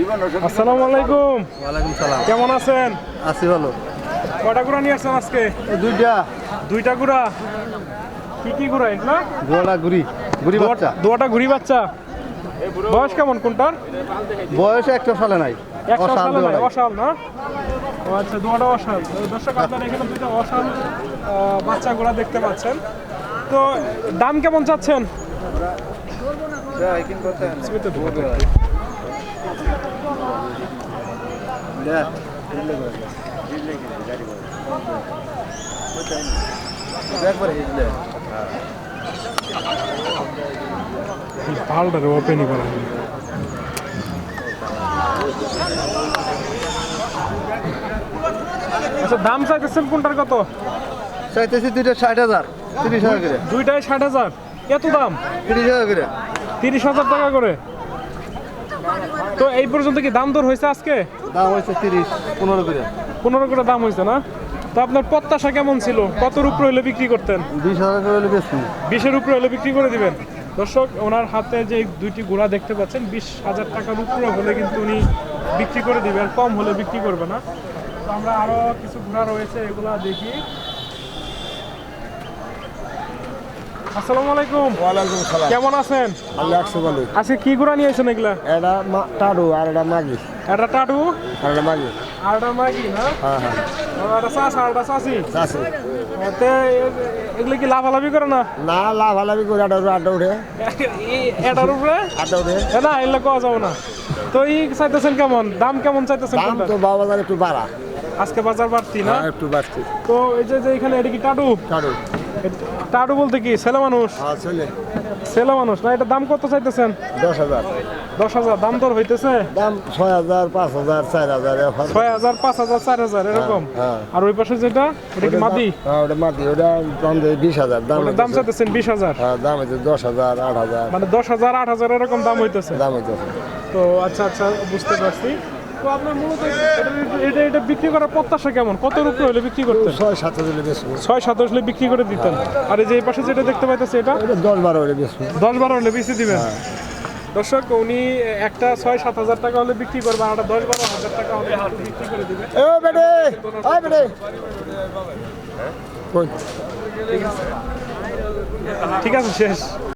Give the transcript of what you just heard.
আসসালামু আলাইকুম। ওয়ালাইকুম সালাম। কেমন আছেন? আছি ভালো। কয়টা গুড়া নিয়ে আসছেন আজকে? দুইটা। দুইটা গুড়া? কি কি গুড়া এগুলা জোড়া গুড়ি গুড়ি বাচ্চা। দুটা ঘুরি বাচ্চা। বয়স কেমন কোনটার? বয়স একটা সালে নাই। অসাল অসাল না? আচ্ছা দুটা অসাল তো দর্শক আপনারা এখানে দুইটা অসাল আহ, বাচ্চা গুড়া দেখতে পাচ্ছেন। তো দাম কেমন চাচ্ছেন? পালটা ওপেনই করা আচ্ছা দাম চাইতেছেন কোনটার কত? চাইতেছি দুইটা ষাট হাজার তিরিশ হাজার করে। দুইটায় ষাট হাজার। এত দাম? তিরিশ হাজার করে। তিরিশ হাজার টাকা করে? তো এই পর্যন্ত কি দাম দর হয়েছে আজকে? দাম হয়েছে তিরিশ পনেরো করে। পনেরো করে দাম হয়েছে না? তো আপনার প্রত্যাশা কেমন ছিল? কতর উপরে হলে বিক্রি করতেন? বিশ হাজার করে হলে বেশি বিশের উপরে হলে বিক্রি করে দিবেন। দর্শক ওনার হাতে যে দুইটি গোড়া দেখতে পাচ্ছেন বিশ হাজার টাকার উপরে হলে কিন্তু উনি বিক্রি করে দিবেন কম হলে বিক্রি করবে না। তো আমরা আরও কিছু ঘোড়া রয়েছে এগুলা দেখি। আসসালামু আলাইকুম। ওয়ালাইকুম সালাম। কেমন আছেন? আল্লাহ একশো বলো আজকে কি ঘোড়া নিয়েছেন এগুলা? এটা টাড়ু আর এটা মাগি একটা টাটু? আর এটা মাগি আর মাগি না? হ্যাঁ হ্যাঁ। আর তে এগুলো কি লাভালাভি করে না? না লাভ হালাবি করে উঠে আটা উঠে। এটার উপরে? আটা উঠে। না এগুলো কোয়া যাব না। তো এই চাইতেছেন কেমন? দাম কেমন চাইতেছেন দাম তো বাবা একটু বাড়া। আজকে বাজার বাড়তি না? হ্যাঁ একটু বাড়তি। তো এই যে এখানে এটা কি টাটু? এ- টাটু বলতে কি ছেলে মানুষ? হ্যাঁ ছেলে। মানুষ না এটা দাম কত চাইতেছেন? দশ হাজার। দশ হাজার দাম দর হইতেছে? দাম ছয় হাজার পাঁচ হাজার চার হাজার ছয় হাজার পাঁচ হাজার চার হাজার এরকম? হ্যাঁ। আর ওই পাশে যেটা এটা কি মাদি? হ্যাঁ ওটা মাটি ওটা দাম দেয় বিশ হাজার দাম দাম চাইতেছেন বিশ হাজার? হ্যাঁ দাম হচ্ছে দশ হাজার আট হাজার। মানে দশ হাজার আট হাজার এরকম দাম হইতেছে? দাম হইতেছে। তো আচ্ছা আচ্ছা বুঝতে পারছি। তো আপনার মূলত এটা- এটা বিক্রি করার প্রত্যাশা কেমন? কত রুপি হলে বিক্রি করতেন? ছয় সাত হাজার বেশি ছয় সাতাশ হলে বিক্রি করে দিতেন। আর এই যে এই পাশে যেটা দেখতে পাইতেছে এটা? দশ বারো হলে বেশি দশ বারো হলে বেশি দিবেন? দর্শক উনি একটা ছয় সাত হাজার টাকা হলে বিক্রি করবে আর দশ বারো হাজার টাকা হলে বিক্রি করে দিবে আয় বেটে। ঠিক আছে শেষ।